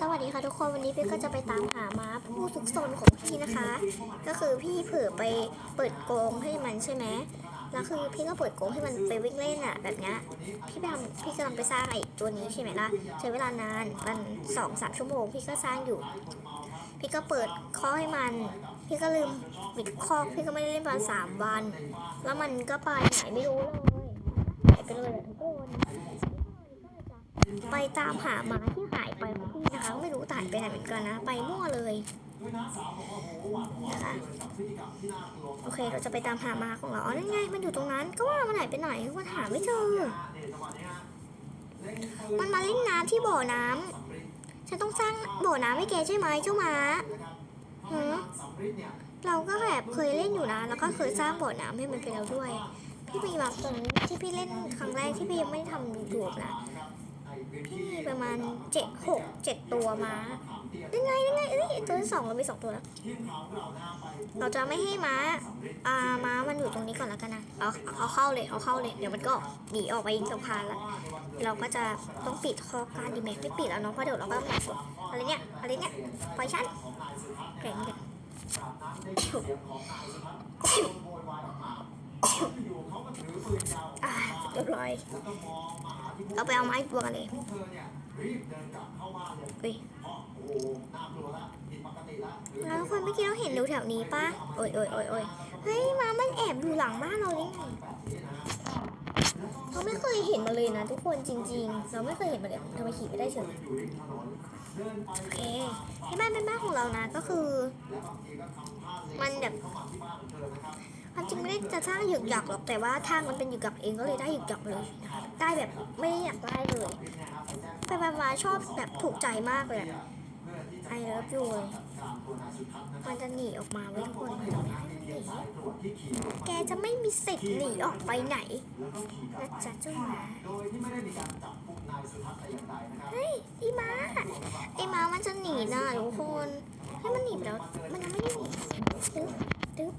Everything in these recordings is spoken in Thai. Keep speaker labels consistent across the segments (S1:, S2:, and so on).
S1: สวัสดีค่ะทุกคนวันนี้พี่ก็จะไปตามหาม้าผู้ซุกซนของพี่นะคะ ก็คือพี่เผลอไปเปิดโกงให้มันใช่ไหมแล้วคือพี่ก็เปิดโกงให้มันไปวิ่งเล่นอะแบบเนี้ยพี่ไปทำพี่กำลังไปสร้างไอ้ตัวนี้ใช่ไหมล่ะใช้เวลานานมันสองสามชั่วโมงพี่ก็สร้างอยู่ พี่ก็เปิดข้อให้มัน พี่ก็ลืมปิดคอกพี่ก็ไม่ได้เล่นมาสามวัน แล้วมันก็ไปไหนไม่รู้เลยหายไปเลยทุกคนไปตามหาหมาที่หายไป ของพี่นะคะไม่รู้หายไปไหนเหมือนกันนะ ไปมั่วเลยนะคะโอเคเราจะไปตามหามาของเราอ๋อนั่นไง มันอยู่ตรงนั้น ก็ว่ามันหายไปไหนมันหาไม่เจอ มันมาเล่นน้ำที่บ่อน้ำฉันต้องสร้างบ่อน้ำให้แกใช่ไหมเจ้าหมาหืเราก็แบบเคยเล่นอยู่นะ แล้วก็เคยสร้างบ่อน้ำให้มันไปแล้วด้วย พี่มีบางตรงที่พี่เล่นครั้งแรกที่พี่ยังไม่ทำยูทูบนะ มาณเจ็ดหกเจ็ดตัวมาได้ไงได้ไงเอ้ยตัวที่สองเรามีสองตัวแล้ว เราจะไม่ให้ม้าอ่าม้ามันอยู่ตรงนี้ก่อนแล้วกันนะ เอาเอาเข้าเลยเอาเข้าเลย เดี๋ยวมันก็หนีออกไปอีกสะพานละเราก็จะต้องปิดคอการดีแม็กไม่ปิดแล้วเนาะเพราะเดี๋ยวเราก็มาอะไรเนี่ยอะไรเนี่ยปล่อยฉันแข็งเด็กอ่าเรียบร้อยเราไปเอาไม้ตัวกันเลย เฮ้ยแล้วคนเมื่อกี้เราเห็นอยู่แถวนี้ปะโอ้ยโอ้ยโอ้ยโอ้ยเฮ้ยหมามันแอบอยู่หลังบ้านเราได้ไงเราไม่เคยเห็นมาเลยนะทุกคนจริง ๆ เราไม่เคยเห็นมาเลยทำไมขี่ไม่ได้เฉยโอเคที่บ้านเป็นบ้านของเรานะก็คือ มันแบบความจริงไม่ได้จะสร้างหยึกหยักหรอกแต่ว่าทางมันเป็นหยึกหยักเองก็เลยได้หยึกหยักเลยนะคะได้แบบไม่ได้อยากได้เลย ไปไปมาชอบแบบถูกใจมากเลยไอเลิฟยูเลยมันจะหนีออกมาไว้ทุกคนแกจะไม่มีสิทธิ์หนีออกไปไหนนะจ๊ะจ้าหมาเฮ้ยไอ้มาไอ้มามันจะหนีนะทุกคนให้มันหนีไปแล้วมันยังไม่ได้หนี ตึ๊บตึ๊บ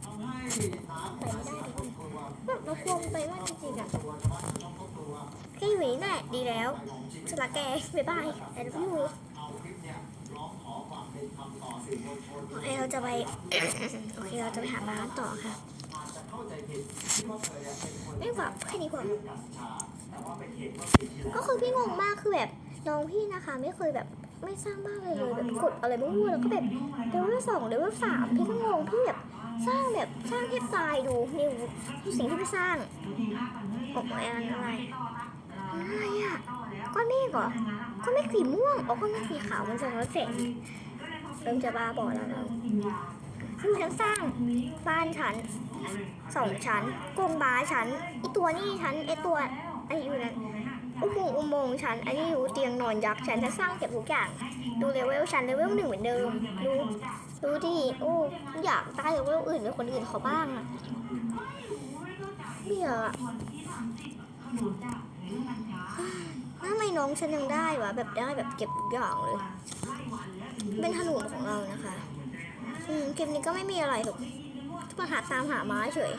S1: ไปไม่ได้ดิแบบเราควงไปว่าจริงๆอะแค่อยู่นี่แหละดีแล้วสละแกบ๊ายบายไอเลิฟยูโอเคเราจะไปโอเคเราจะไปหาม้านต่อค่ะไม่กว่าแค่นี้กว่าก็คือพี่งงมากคือแบบน้องพี่นะคะ ไม่เคยแบบ ไม่สร้างบ้านเลยเลยแบบกดอะไรมั่วๆแล้วก็แบบเลเวลสองเลเวลสามพี่ก็งงพี่แบบสร้างแบบสร้างแค่ตายดูนี่สิ่งที่พี่สร้างบอกว่าอะไรอะไรอะก้อนเมฆเหรอก้อนเมฆสีม่วงอ๋อก้อนเมฆสีขาวมันจะร้อนแสงเริ่มจะบ้าบอแล้วเราคือฉันสร้างบ้านฉันสองชั้นกรงบ้าชั้นไอตัวนี่ชั้นไอตัวไออยู่นั้น อุโมงค์ชั้นอันนี้อยู่เตียงนอนยักษ์ฉันจะสร้างเก็บทุกอย่าง ดูเลเวลชั้นเลเวลหนึ่งเหมือนเดิม ดูดูดิโอ้อยากได้เลเวลอื่นเป็นคนอื่นเขาบ้างอะเบื่ออะทำไมน้องฉันยังได้วะแบบได้แบบเก็บทุกอย่างเลย เป็นถนนของเรานะคะ อืมเกมนี้ก็ไม่มีอะไรหรอกมาหาตามหาม้เฉย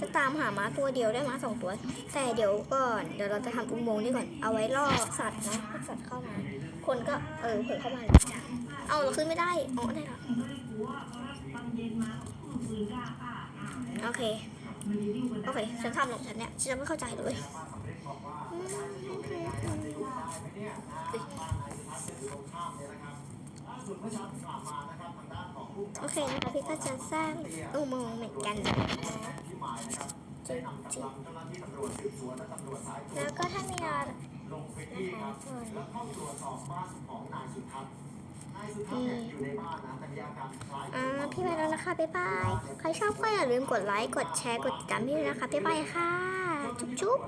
S1: จะตามหาม้าตัวเดียวได้ม้าสองตัว แต่เดี๋ยวก่อน เดี๋ยวเราจะทำอุโมงค์นี่ก่อน เอาไว้ล่อสัตว์นะให้สัตว์เข้ามา คนก็เออเผื่อเข้ามาเลยจ้ะเอาเราขึ้นไม่ได้อ๋อได้แล้วโอเค โอเค ฉันทำของฉันเนี่ย ฉันไม่เข้าใจเลยโอเคนะคะพี่ก็จะสร้างอุโมงค์เหมือนกันนะคะ แล้วก็ถ้ามีอะไรนะคะทุกคนอืมอ่าพี่ไปแล้วนะคะ บ๊ายบาย ใครชอบก็อย่าลืมกดไลค์ กดแชร์ กดติดตามพี่ด้วยนะคะ บ๊ายบายค่ะ จุ๊บจุ๊บ